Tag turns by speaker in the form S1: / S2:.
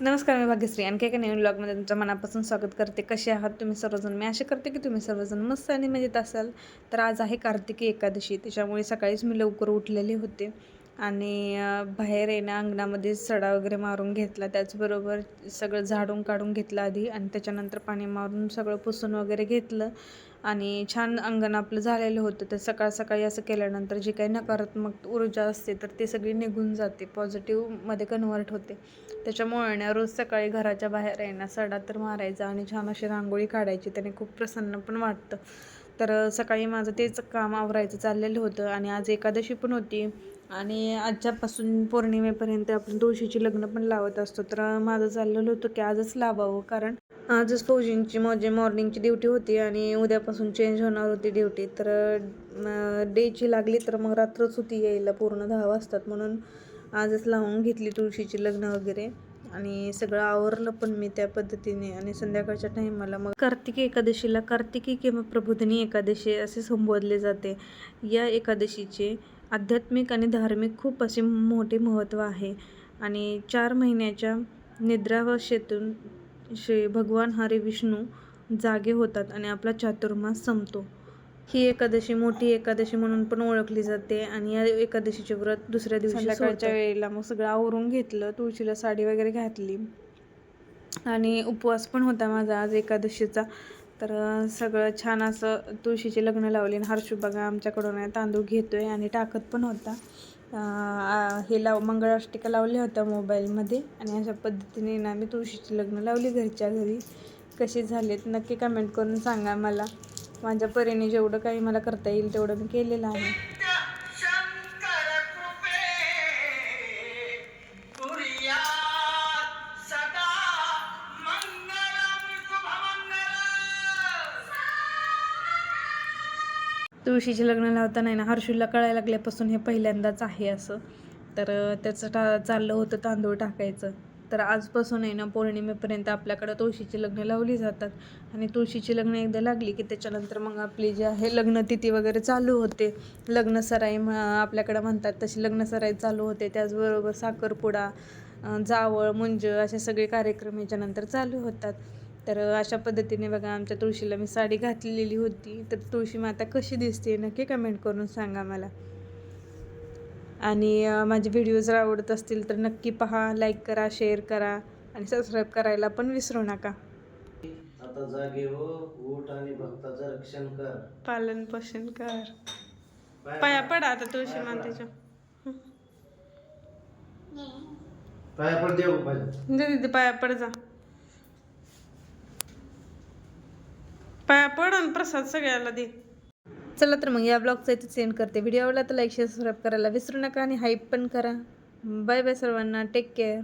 S1: नमस्कार मी भाग्यश्री. आणखी एका नवीन ब्लॉगमध्ये तुमच्या मनापासून स्वागत करते. कसे आहात तुम्ही सर्वजण? मी आशा करते की तुम्ही सर्वजण मस्त आणि मजेत असाल. तर आज आहे कार्तिकी एकादशी. त्याच्यामुळे सकाळीच मी लवकर उठलेले होते. आणि बाहेर येणं अंगणामध्ये सडा वगैरे मारून घेतला. त्याचबरोबर सगळं झाडून काढून घेतलं आधी आणि त्याच्यानंतर पाणी मारून सगळं पुसून वगैरे घेतलं. आणि छान अंगण आपलं झालेलं होतं. तर सकाळ सकाळी असं केल्यानंतर जी काही नकारात्मक ऊर्जा असते तर ती सगळी निघून जाते. पॉझिटिव्हमध्ये कन्वर्ट होते. त्याच्यामुळे ना रोज सकाळी घराच्या बाहेर आहे ना सडा तर मारायचा आणि छान अशी रांगोळी काढायची. त्याने खूप प्रसन्न पण वाटतं. तर सकाळी माझं तेच काम आवरायचं चाललेलं होतं आणि आज एकादशी पण होती. आणि आजच्यापासून पौर्णिमेपर्यंत आपण तुळशीची लग्न पण लावत असतो. तर माझं चाललेलं होतं की आजच लावावं. कारण आजच फौजींची माझी मॉर्निंगची ड्युटी होती आणि उद्यापासून चेंज होणार होती ड्युटी तर डेची लागली तर मग रात्रच होती यायला. पूर्ण दहा वाजतात म्हणून आजच लावून घेतली तुळशीची लग्न वगैरे. आणि सगळं आवरलं पण मी त्या पद्धतीने. आणि संध्याकाळच्या टाईमाला मग कार्तिकी एकादशीला कार्तिकी किंवा प्रबोधिनी एकादशी असे संबोधले जाते. या एकादशीचे आध्यात्मिक आणि धार्मिक खूप असे मोठे महत्त्व आहे. आणि चार महिन्याच्या निद्रावशेतून श्री भगवान हरी विष्णू जागे होतात आणि आपला चातुर्मास संपतो. ही एकादशी मोठी एकादशी म्हणून पण ओळखली जाते आणि या एकादशीचे व्रत दुसऱ्या दिवशी संध्याकाळच्या वेळेला मग सगळं आवरून घेतलं तुळशीला साडी वगैरे घातली. आणि उपवास पण होता माझा आज एकादशीचा. तर सगळं छान असं तुळशीचे लग्न लावले आणि हर्षू बघा आमच्याकडून आहे तांदूळ घेतोय आणि टाकत पण होता. आ- हे लाव मंगळाष्टिका लावल्या होत्या मोबाईलमध्ये आणि अशा पद्धतीने ना मी तुळशीची लग्न लावली घरच्या घरी. कशी झालेत नक्की कमेंट करून सांगा मला. माझ्या परीने जेवढं काही मला करता येईल तेवढं मी केलेलं आहे. तुळशीचे लग्न लावता नाही ना हर्षूला कळायला लागल्यापासून हे पहिल्यांदाच आहे असं. तर त्याचं टा चाललं होतं तांदूळ टाकायचं. तर आजपासून आहे ना पौर्णिमेपर्यंत आपल्याकडं तुळशीची लग्न लावली जातात. आणि तुळशीची लग्न एकदा लागली की त्याच्यानंतर मग आपली जी आहे लग्नतिथी वगैरे चालू होते. लग्नसराई म आपल्याकडं म्हणतात तशी लग्नसराई चालू होते. त्याचबरोबर साखरपुडा जावळ मुंज असे सगळे कार्यक्रम याच्यानंतर चालू होतात. तर अशा पद्धतीने बघा आमच्या तुळशीला मी साडी घातलेली होती. तर तुळशी माता कशी दिसते नक्की कमेंट करून सांगा मला. आणि माझे व्हिडिओ जर आवडत असतील तर नक्की पहा लाईक करा शेअर करा आणि सबस्क्राईब करायला पण विसरू नका.
S2: आता जागे हो उठ आणि भक्ताचं रक्षण कर.
S1: पालन पोषण कर.
S2: पाय पड.
S1: आता तुळशी. मातेच्या.
S2: पाया पड देऊ पाहिजे.
S1: दे दीदी पाया पड जा. पाया पड आणि प्रसाद सगळ्याला दे. चला तर मग या ब्लॉगचा इथे सेंड करते. व्हिडिओ आवडला तर लाईक शेअर सबस्क्राईब करायला विसरू नका आणि हाईप पण करा. बाय बाय सर्वांना. Take care